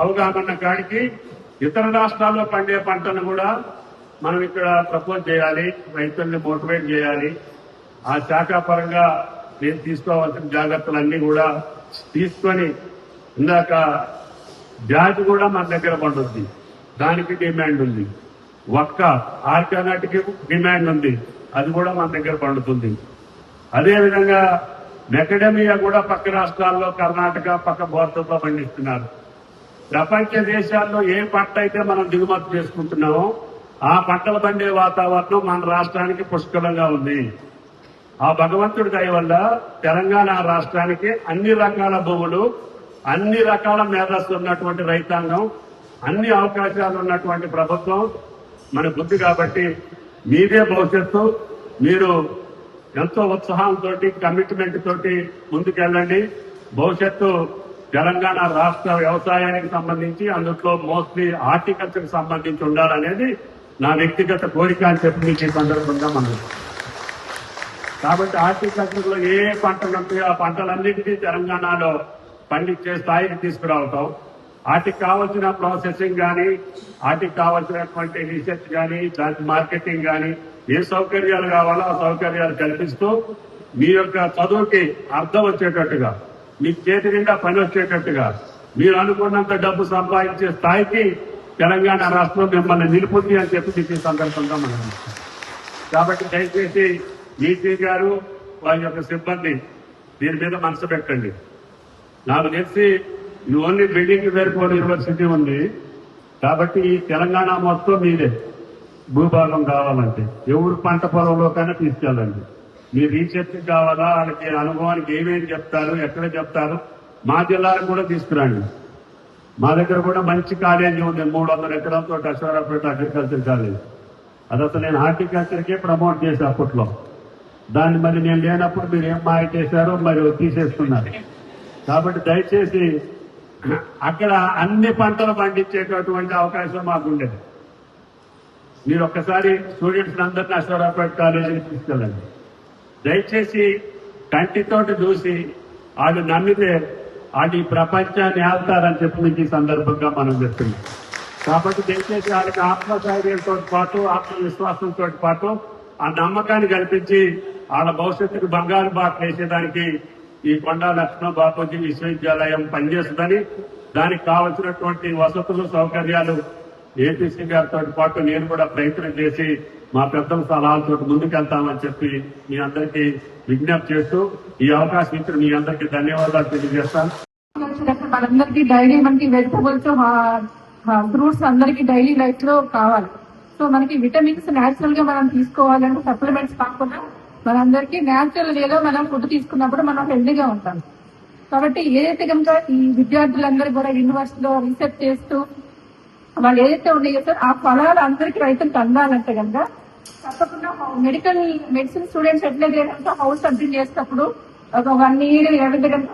అవగాహన కాడికి ఇతర రాష్ట్రాల్లో పండే పంటను కూడా మనం ఇక్కడ ప్రపోజ్ చేయాలి రైతుల్ని మోటివేట్ చేయాలి. ఆ శాఖ పరంగా నేను తీసుకోవాల్సిన జాగ్రత్తలన్నీ కూడా తీసుకొని ఇందాక జాతి కూడా మన దగ్గర పండుద్ది. దానికి డిమాండ్ ఉంది. ఒక్క ఆర్గానాటికి డిమాండ్ ఉంది. అది కూడా మన దగ్గర పండుతుంది. అదేవిధంగా మెకడమియా కూడా పక్క రాష్ట్రాల్లో కర్ణాటక పక్క భారతంలో పండిస్తున్నారు. ప్రపంచ దేశాల్లో ఏ పంట అయితే మనం దిగుమతి చేసుకుంటున్నామో ఆ పంటలు పండే వాతావరణం మన రాష్ట్రానికి పుష్కలంగా ఉంది. ఆ భగవంతుడి దయ వల్ల తెలంగాణ రాష్ట్రానికి అన్ని రకాల భూములు అన్ని రకాల మేధస్సు ఉన్నటువంటి రైతాంగం అన్ని అవకాశాలు ఉన్నటువంటి ప్రభుత్వం మన బుద్ధి కాబట్టి మీదే భవిష్యత్తు. మీరు ఎంతో ఉత్సాహంతో కమిట్మెంట్ తోటి ముందుకెళ్ళండి. భవిష్యత్తు తెలంగాణ రాష్ట్ర వ్యవసాయానికి సంబంధించి అందులో మోస్ట్లీ హార్టికల్చర్ సంబంధించి ఉండాలనేది నా వ్యక్తిగత కోరిక అని చెప్పి మీకు ఈ సందర్భంగా మనం కాబట్టి హార్టికల్చర్లో ఏ పంటలు ఉంటాయో ఆ పంటలన్నింటినీ తెలంగాణలో పండించే స్థాయికి తీసుకురావటం. వాటికి కావాల్సిన ప్రాసెసింగ్ కానీ వాటికి కావాల్సినటువంటి రీసెర్చ్ కానీ దాని మార్కెటింగ్ కానీ ఏ సౌకర్యాలు కావాలో ఆ సౌకర్యాలు కల్పిస్తూ మీ యొక్క చదువుకి అర్థం వచ్చేటట్టుగా మీ చేతి నిండా పని వచ్చేటట్టుగా. మీరు అనుకున్నంత డబ్బు సంపాదించే స్థాయికి తెలంగాణ రాష్ట్రం మిమ్మల్ని నిలుపుంది అని చెప్పి మీకు ఈ సందర్భంగా మనం కాబట్టి దయచేసి ఈసీ గారు వారి యొక్క సిబ్బంది దీని మీద మనసు పెట్టండి. నాకు తెలిసి ఇది ఓన్లీ బిల్డింగ్ వేరుకోని యూనివర్సిటీ ఉంది. కాబట్టి ఈ తెలంగాణ మొత్తం మీదే. భూభాగం కావాలంటే. ఎవరు పంట పొలంలో కన్నా తీసుకెళ్ళండి. మీ రీసెర్చ్ కావాలా? వాళ్ళకి అనుభవానికి ఏమేమి చెప్తారు? ఎక్కడ చెప్తారు? మా జిల్లాలకు కూడా తీసుకురండి. మా దగ్గర కూడా మంచి కాలేజీ ఉంది. మూడు వందల ఎకరాలతో అశ్వరాపేట అగ్రికల్చర్ కాలేజ్. అది అసలు నేను హార్టికల్చర్కే ప్రమోట్ చేశాను అప్పట్లో. దాన్ని మరి నేను లేనప్పుడు మీరు ఏం మాయ చేశారో మరి తీసేస్తున్నారు కాబట్టి దయచేసి అక్కడ అన్ని పంటలు పండించేటటువంటి అవకాశం మాకు ఉండేది. మీరు ఒక్కసారి స్టూడెంట్స్ అందరినీ అశ్వరాపేట కాలేజీకి తీసుకెళ్ళండి. దయచేసి కంటితోటి చూసి వాళ్ళు నమ్మితే వాళ్ళు ఈ ప్రపంచాన్ని ఆళ్తారని చెప్పి మీకు ఈ సందర్భంగా మనం చెప్తున్నాం. కాబట్టి దయచేసి వాళ్ళకి ఆత్మధైర్యంతో పాటు ఆత్మవిశ్వాసంతో పాటు ఆ నమ్మకాన్ని కల్పించి వాళ్ళ భవిష్యత్తుకు బంగారు బాట వేసేదానికి ఈ కొండా లక్ష్మణ బాపూజీ విశ్వవిద్యాలయం పనిచేస్తుందని దానికి కావలసినటువంటి వసతులు సౌకర్యాలు ఏపీసీ గారితో పాటు నేను కూడా ప్రయత్నం చేసి మా పెద్దల సలహాలతో ముందుకెళ్తామని చెప్పి మీ అందరికీ విజ్ఞప్తి చేస్తూ ఈ అవకాశం ఇచ్చిన మీ అందరికీ ధన్యవాదాలు తెలియజేస్తాను. మనందరికీ డైలీ మనకి వెజిటబుల్స్ ఫ్రూట్స్ అందరికి డైలీ లైఫ్లో కావాలి. సో మనకి విటమిన్స్ నేచురల్గా మనం తీసుకోవాలంటే సప్లిమెంట్స్ కాకుండా మనందరికి న్యాచురల్ వేలో మనం ఫుడ్ తీసుకున్నప్పుడు మనం హెల్దీగా ఉంటాం. కాబట్టి ఏదైతే కనుక ఈ విద్యార్థులందరూ కూడా యూనివర్సిటీలో రీసెర్చ్ చేస్తూ వాళ్ళు ఏదైతే ఉన్నాయో సార్ ఆ ఫలాలు అందరికి రైతులకు అందాలంటే కనుక తప్పకుండా మెడికల్ మెడిసిన్ స్టూడెంట్స్ ఎట్లయితే కనుక హౌస్ అడ్మిట్ చేసేటప్పుడు ఒక వన్ ఇయర్ ఏ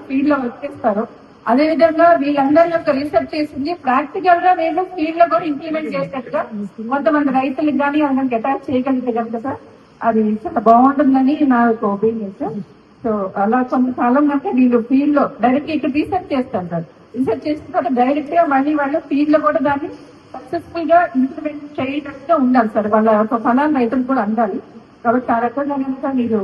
ఫీల్డ్లో వర్క్ చేస్తారు అదే విధంగా వీళ్ళందరి యొక్క రీసెర్చ్ చేసింది ప్రాక్టికల్గా వీళ్ళు ఫీల్డ్లో కూడా ఇంప్లిమెంట్ చేసేట్టుగా కొంతమంది రైతులకు కానీ అందరికి అటాచ్ చేయగలిగితే కనుక సార్ అది చాలా బాగుంటుందని నా యొక్క ఒపీనియన్ సార్ సో అలా కొంతకాలం అంటే వీళ్ళు ఫీల్డ్లో డైరెక్ట్ ఇక్కడ రీసెర్చ్ చేస్తారు సార్. రీసెర్చ్ చేసిన తర్వాత డైరెక్ట్గా మళ్ళీ వాళ్ళు ఫీల్డ్లో కూడా దాన్ని సక్సెస్ఫుల్గా ఇంప్లిమెంట్ చేయటట్టుగా ఉండాలి సార్. వాళ్ళ యొక్క ఫలాన్ని రైతులు కూడా అందాలి. కాబట్టి ఆ రకంగా మీరు